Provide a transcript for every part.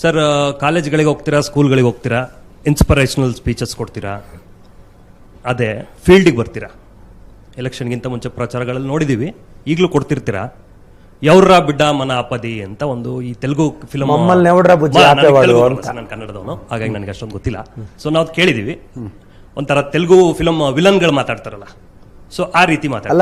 Sir ಕಾಲೇಜ್ಗಳಿಗೆ ಹೋಗ್ತೀರಾ ಸ್ಕೂಲ್ಗಳಿಗೆ ಹೋಗ್ತೀರಾ? Inspirational speeches ಕೊಡ್ತೀರಾ? ಅದೇ ಫೀಲ್ಡಿಗೆ ಬರ್ತೀರಾ? ಎಲೆಕ್ಷನ್ಗಿಂತ ಮುಂಚೆ ಪ್ರಚಾರಗಳಲ್ಲಿ ನೋಡಿದ್ದೀವಿ ಈಗಲೂ ಕೊಡ್ತಿರ್ತೀರಾ? ಯವ್ರ ಬಿಡ್ಡ ಮನ ಅಪದಿ ಅಂತ ಒಂದು ಈ ತೆಲುಗು ಫಿಲಮ್ ನಾನು ಕನ್ನಡದವನು. ಹಾಗಾಗಿ ನನಗೆ ಅಷ್ಟೊಂದು ಗೊತ್ತಿಲ್ಲ. ಸೊ ನಾವು ಕೇಳಿದೀವಿ. ಒಂಥರ ತೆಲುಗು ಫಿಲಮ್ ವಿಲನ್ಗಳು ಮಾತಾಡ್ತಾರಲ್ಲ. ಸೊ ಆ ರೀತಿ ಮಾತಾಡ್ತಾರೆ.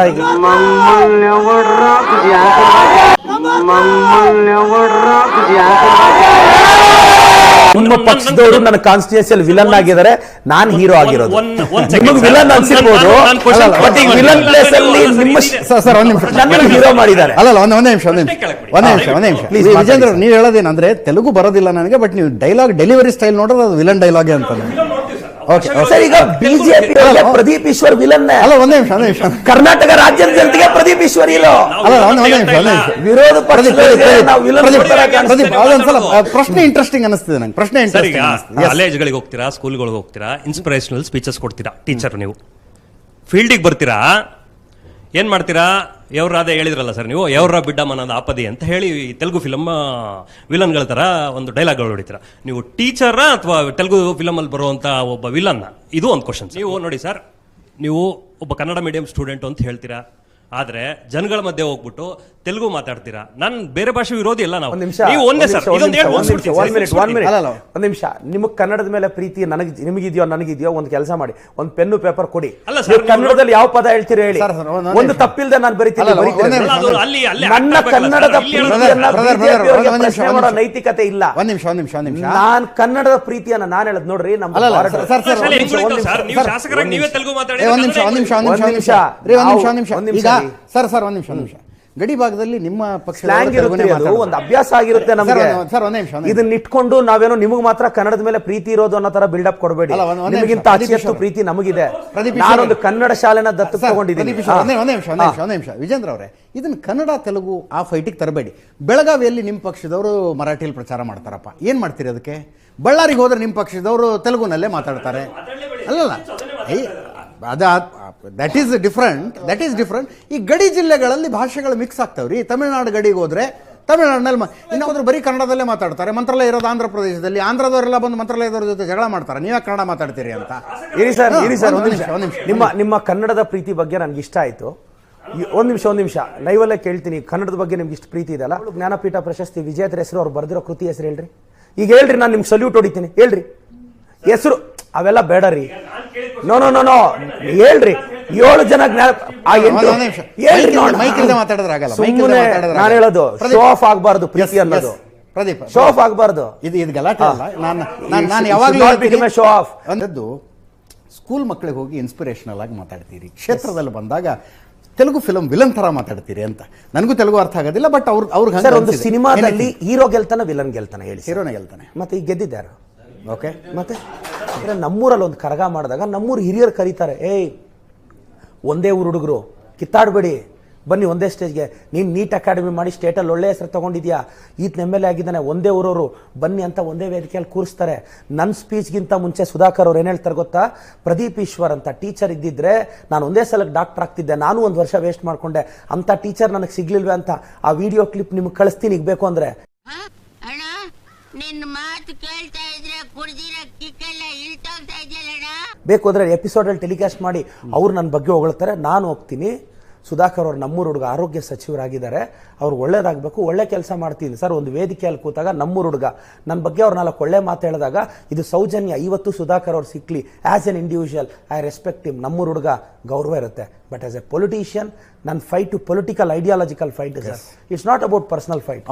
ನಿಮ್ಮ ಪಕ್ಷದವರು ನನ್ನ ಕಾನ್ಸ್ಟಿಟ್ಯೂನ್ಸಿಯಲ್ಲಿ ವಿಲನ್ ಆಗಿದ್ದಾರೆ ನಾನ್ ಹೀರೋ ಆಗಿರೋದು. ನಿಮಗೆ ವಿಲನ್ ಅನ್ಸಿರ್ಬೋದು. ಬಟ್ ಈಗ ವಿಲನ್ ಪ್ಲೇಸ್ ಅಲ್ಲಿ ನಿಮ್ಮ ಸರ್ ಒಂದ್ ನಿಮಿಷ ನನ್ನನ್ನು ಹೀರೋ ಮಾಡಿದ್ದಾರೆ ಅಲ್ಲ ಅಲ್ಲ ಒಂದ್ ಒಂದೇ ನಿಮಿಷ ಒಂದ್ ನಿಮಿಷ. ಒಂದೇ ನಿಮಿಷ ಒಂದೇ ನಿಮಿಷ. Please ವಿಜೇಂದ್ರ. ನೀವು ಹೇಳೋದೇನಂದ್ರೆ ತೆಲುಗು ಬರೋದಿಲ್ಲ ನನಗೆ ಬಟ್ ನೀವು ಡೈಲಾಗ್ ಡೆಲಿವರಿ ಸ್ಟೈಲ್ ನೋಡೋದು ಅದು ವಿಲನ್ ಡೈಲಾಗ್ ಅಂತ ಓಕೆ ಸರ್ ಈಗ ಬಿಜೆಪಿ ಪ್ರದೀಪ್ ಈಶ್ವರ್ ವಿಲನ್ ಅಲ್ಲ ಒಂದೇ ನಿಮಿಷ ಒಂದೇ ನಿಮಿಷ. ಕರ್ನಾಟಕ ರಾಜ್ಯದ ಜನತೆಗೆ ಪ್ರದೀಪ್ ಈಶ್ವರ್ ಇಲ್ಲ. ಅಲ್ಲ ಒಂದೇ ನಿಮಿಷ ಒಂದೇ ನಿಮಿಷ. ವಿರೋಧ ಪ್ರದೀಪ್ ಅದೊಂದ್ಸಲ ಪ್ರಶ್ನೆ ಇಂಟ್ರೆಸ್ಟಿಂಗ್ ಅನಿಸ್ತಿದೆ ನಂಗೆ. ಪ್ರಶ್ನೆ ಸರ್ ಈಗ ಇಂಟ್ರೆಸ್ಟಿಂಗ್ ಕಾಲೇಜ್ಗಳಿಗೆ ಹೋಗ್ತೀರಾ ಸ್ಕೂಲ್ಗಳಿಗೆ ಹೋಗ್ತೀರಾ ಇನ್ಸ್ಪಿರೇಷನಲ್ ಸ್ಪೀಚಸ್ ಕೊಡ್ತೀರಾ ಟೀಚರ್ ನೀವು. ಫೀಲ್ಡಿಗೆ ಬರ್ತೀರಾ ಏನ್ ಮಾಡ್ತೀರಾ? ಯವ್ರಾದ ಹೇಳಿದ್ರಲ್ಲ ಸರ್ ನೀವು? ಯವ್ರ ಬಿಡ್ಡ ಮನದ ಆಪದಿ ಅಂತ ಹೇಳಿ ತೆಲುಗು ಫಿಲಮ್ ವಿಲನ್ಗಳ ಥರ ಒಂದು ಡೈಲಾಗ್ಗಳು ಹೊಡಿತೀರ. ನೀವು ಟೀಚರ ಅಥವಾ ತೆಲುಗು ಫಿಲಮಲ್ಲಿ ಬರುವಂಥ ಒಬ್ಬ ವಿಲನ್ನ ಇದು ಒಂದು ಕ್ವಶನ್ ನೀವು ನೋಡಿ ಸರ್, ನೀವು ಒಬ್ಬ ಕನ್ನಡ ಮೀಡಿಯಂ ಸ್ಟೂಡೆಂಟ್ ಅಂತ ಹೇಳ್ತೀರಾ. ಆದರೆ ಜನಗಳ ಮಧ್ಯೆ ಹೋಗ್ಬಿಟ್ಟು ತೆಲುಗು ಮಾತಾಡ್ತೀರಾ ನಾನು ಬೇರೆ ಭಾಷೆ ವಿರೋಧಿ ಇಲ್ಲ ನಾವು ಒಂದ್ ನಿಮಿಷ ನೀವು ಒಂದೇ ಸರ್ ಒಂದ್ ನಿಮಿಷ ನಿಮಗೆ ಕನ್ನಡದ ಮೇಲೆ ಪ್ರೀತಿ ನನಗೆ ನಿಮಗಿದೆಯೋ ನನಗಿದೆಯೋ ಒಂದು ಕೆಲಸ ಮಾಡಿ ಒಂದು ಪೆನ್ನು ಪೇಪರ್ ಕೊಡಿ ಅಲ್ಲ ಸರ್, ಕನ್ನಡದಲ್ಲಿ ಯಾವ ಪದ ಹೇಳ್ತೀರಿ ಹೇಳಿ ಸರ್, ಸರ್, ಒಂದ್-. ತಪ್ಪಿಲ್ದೆ ನಾನು ಬರೀತೀನಿ ನನ್ನ ಕನ್ನಡದ ಪ್ರಶ್ನೆ ಮಾಡೋ ನೈತಿಕತೆ ಇಲ್ಲ ಒಂದ್ ನಿಮಿಷ ಒಂದ್ ನಿಮಿಷ ಒಂದ್ ನಿಮಿಷ ನಾನ್ ಕನ್ನಡದ ಪ್ರೀತಿಯನ್ನ ನಾನು ಹೇಳದ್ ನೋಡ್ರಿ ನಮ್ಮ ಒಂದ್ ನಿಮಿಷ, ಒಂದ್ ನಿಮಿಷ. ನೀವು ಶಾಸಕರಾಗಿ ನೀವೇ ತೆಲುಗು ಮಾತಾಡಿ ಏ, ಒಂದ್ ನಿಮಿಷ ಒಂದ್ ನಿಮಿಷ ಈಗ ಸರ್ ಸರ್ ಒಂದ್ ನಿಮಿಷ ಒಂದ್ ನಿಮಿಷ ಗಡಿ ಭಾಗದಲ್ಲಿ ನಿಮ್ಮ ಪಕ್ಷ ಒಂದು ಅಭ್ಯಾಸ ಆಗಿರುತ್ತೆ ನಮಗೆ. ಸರ್, ಒಂದ್- ನಿಮಿಷ, ಇದನ್ನ ಇಟ್ಕೊಂಡು ನಾವೇನೋ ನಿಮಗೆ ಮಾತ್ರ ಕನ್ನಡದ ಮೇಲೆ ಪ್ರೀತಿ ಇರೋದು ಅನ್ನೋ ತರ ಅಪ್ ಕೊಡಬೇಡಿ. ನಿಮಗಿಂತ ಅತಿಯಷ್ಟು ಪ್ರೀತಿ ನಮಗಿದೆ. ನಾನೊಂದು ಕನ್ನಡ ಶಾಲೆನ ದತ್ತು ತಗೊಂಡಿದ್ದೀನಿ. ಒಂದೇ ಒಂದೇ ನಿಮಿಷ ಒಂದೇ ನಿಮಿಷ ಒಂದೇ ನಿಮಿಷ. ವಿಜೇಂದ್ರ ಅವರೇ ಇದನ್ನ ಕನ್ನಡ ತೆಲುಗು ಆ ಫೈಟಿಗೆ ತರಬೇಡಿ. ಬೆಳಗಾವಿಯಲ್ಲಿ ನಿಮ್ಮ ಪಕ್ಷದವರು ಮರಾಠಿಯಲ್ಲಿ ಪ್ರಚಾರ ಮಾಡ್ತಾರಪ್ಪ. ಏನ್ ಮಾಡ್ತೀರಿ ಅದಕ್ಕೆ? ಬಳ್ಳಾರಿಗೆ ಹೋದ್ರೆ ನಿಮ್ಮ ಪಕ್ಷದವರು ತೆಲುಗುನಲ್ಲೇ ಮಾತಾಡ್ತಾರೆ. ಅಲ್ಲಲ್ಲ. ಅದ that is different that is different ಈ ಗಡಿ ಜಿಲ್ಲೆಗಳಲ್ಲಿ ಭಾಷೆಗಳು ಮಿಕ್ಸ್ ಆಗ್ತಾವ್ರಿ. ತಮಿಳುನಾಡು ಗಡಿಗೆ ಹೋದ್ರೆ ತಮಿಳುನಾಡಿನಲ್ಲಿ ಹೋದ್ರೆ ಬರೀ ಕನ್ನಡದಲ್ಲೇ ಮಾತಾಡ್ತಾರೆ. ಮಂತ್ರಾಲಯ ಇರೋದು ಆಂಧ್ರ ಪ್ರದೇಶದಲ್ಲಿ ಆಂಧ್ರದವರೆಲ್ಲ ಬಂದು ಮಂತ್ರಾಲಯದವ್ರ ಜೊತೆ ಜಗಳ ಮಾಡ್ತಾರೆ. ನೀವೇ ಕನ್ನಡ ಮಾತಾಡ್ತೀರಿ ಅಂತ. ಇರಿ ಸರ್ ಇರಿ ಸರ್ ಒಂದ್ ನಿಮಿಷ, ಒಂದು ನಿಮಿಷ. ನಿಮ್ಮ ನಿಮ್ಮ ಕನ್ನಡದ ಪ್ರೀತಿ ಬಗ್ಗೆ ನನಗೆ ಇಷ್ಟ ಆಯ್ತು. ಈ- ಒಂದ್ ನಿಮಿಷ ಒಂದು ನಿಮಿಷ. ಲೈವಲ್ಲೇ ಕೇಳ್ತೀನಿ. ಕನ್ನಡದ ಬಗ್ಗೆ ನಿಮ್ಗೆ ಇಷ್ಟು ಪ್ರೀತಿ ಇದೆಲ್ಲ ಜ್ಞಾನಪೀಠ ಪ್ರಶಸ್ತಿ ವಿಜೇತರ ಹೆಸರು ಅವ್ರು ಬರೆದಿರೋ ಕೃತಿ ಹೆಸರು ಹೇಳ್ರಿ. ಈಗ ಹೇಳ್ರಿ ನಾನು ನಿಮ್ಗೆ ಸಲ್ಯೂಟ್ ಹೊಡಿತೀನಿ. ಹೇಳ್ರಿ. ಹೆಸರು ಅವೆಲ್ಲ ಬೇಡ ರೀ. ನೋ ನೋ ನೋ ನೋ ಹೇಳ್ರಿ. ಏಳು ಜನ ನಾನು ಹೇಳೋದು. ಶೋ ಆಫ್ ಆಗಬಾರ್ದು ಪ್ರೀತಿ ಅನ್ನೋದು. ಪ್ರದೀಪ್ ಶೋ ಆಫ್ ಆಗಬಾರ್ದು. ಇದು ಇದು ಗಲಾಟೆ ಅಲ್ಲ. ನಾನು ನಾನು ಯಾವಾಗಲೂ ಶೋ ಆಫ್ ಅಂದದ್ದು ಸ್ಕೂಲ್ ಮಕ್ಕಳಿಗೆ ಹೋಗಿ ಇನ್ಸ್ಪಿರೇಷನಲ್ ಆಗಿ ಮಾತಾಡ್ತೀರಿ. ಕ್ಷೇತ್ರದಲ್ಲಿ ಬಂದಾಗ ತೆಲುಗು ಫಿಲಂ ವಿಲನ್ ತರ ಮಾತಾಡ್ತೀರಿ ಅಂತ. ನನಗೂ ತೆಲುಗು ಅರ್ಥ ಆಗೋದಿಲ್ಲ ಬಟ್ ಅವ್ರ ಅವ್ರ ಒಂದು ಸಿನಿಮಾದಲ್ಲಿ ಹೀರೋ ಗೆಲ್ತಾನೆ ವಿಲನ್ ಗೆಲ್ತಾನೆ ಹೇಳಿ ಹೀರೋನ ಗೆಲ್ತಾನೆ. ಮತ್ತೆ ಈಗ ಗೆದ್ದಿದ್ದಾರೆ? ಓಕೆ ಮತ್ತೆ? ನಮ್ಮೂರಲ್ಲಿ ಒಂದು ಕರಗ ಮಾಡಿದಾಗ ನಮ್ಮೂರು ಹಿರಿಯರು ಕರೀತಾರೆ ಏಯ್ ಒಂದೇ ಊರು ಹುಡುಗರು, ಕಿತ್ತಾಡಬೇಡಿ. ಬನ್ನಿ ಒಂದೇ ಸ್ಟೇಜ್ಗೆ. ನೀನು ನೀಟ್ ಅಕಾಡೆಮಿ ಮಾಡಿ ಸ್ಟೇಟಲ್ಲಿ ಒಳ್ಳೆಯ ಹೆಸರು ತೊಗೊಂಡಿದ್ಯಾ? ಈತನ ಎಂ ಎಲ್ ಎ ಆಗಿದ್ದಾನೆ, ಒಂದೇ ಊರವರು. ಬನ್ನಿ ಅಂತ ಒಂದೇ ವೇದಿಕೆಯಲ್ಲಿ ಕೂರಿಸ್ತಾರೆ. ನನ್ನ ಸ್ಪೀಚ್ಗಿಂತ ಮುಂಚೆ ಸುಧಾಕರ್ ಅವ್ರು ಏನು ಹೇಳ್ತಾರೆ ಗೊತ್ತಾ? ಪ್ರದೀಪ್ ಈಶ್ವರ್ ಅಂತ ಟೀಚರ್ ಇದ್ದಿದ್ರೆ ನಾನು ಒಂದೇ ಸಲಕ್ಕೆ ಡಾಕ್ಟರ್ ಆಗ್ತಿದ್ದೆ. ನಾನು ಒಂದು ವರ್ಷ ವೇಸ್ಟ್ ಮಾಡಿಕೊಂಡೆ. ಅಂಥ ಟೀಚರ್ ನನಗೆ ಸಿಗ್ಲಿಲ್ವೇ ಅಂತ ಆ ವಿಡಿಯೋ ಕ್ಲಿಪ್ ನಿಮ್ಗೆ ಕಳಿಸ್ತೀನಿ, ಈಗ ಬೇಕು ಅಂದರೆ. ಮಾತು ಬೇಕು ಅಂದರೆ ಎಪಿಸೋಡಲ್ಲಿ ಟೆಲಿಕಾಸ್ಟ್ ಮಾಡಿ ಅವ್ರು ನನ್ನ ಬಗ್ಗೆ ಹೊಗಳ್ತಾರೆ ನಾನು ಹೋಗ್ತೀನಿ. ಸುಧಾಕರ್ ಅವರು ನಮ್ಮೂರು ಹುಡುಗ ಆರೋಗ್ಯ ಸಚಿವರಾಗಿದ್ದಾರೆ ಅವ್ರು ಒಳ್ಳೇದಾಗಬೇಕು ಒಳ್ಳೆ ಕೆಲಸ ಮಾಡ್ತೀನಿ. ಸರ್ ಒಂದು ವೇದಿಕೆಯಲ್ಲಿ ಕೂತಾಗ ನಮ್ಮೂರು ಹುಡುಗ ನನ್ನ ಬಗ್ಗೆ ಅವ್ರು ನಾಲ್ಕು ಒಳ್ಳೆ ಮಾತು ಹೇಳಿದಾಗ ಇದು ಸೌಜನ್ಯ ಇವತ್ತು ಸುಧಾಕರ್ ಅವ್ರು ಸಿಕ್ಲಿ. As an individual I respect him ನಮ್ಮೂರು ಹುಡುಗ ಗೌರವ ಇರುತ್ತೆ. ಬಟ್ ಆಸ್ ಎ ಪೊಲಿಟಿಷಿಯನ್ ನನ್ನ fight to political ideological fight sir it's not about personal fight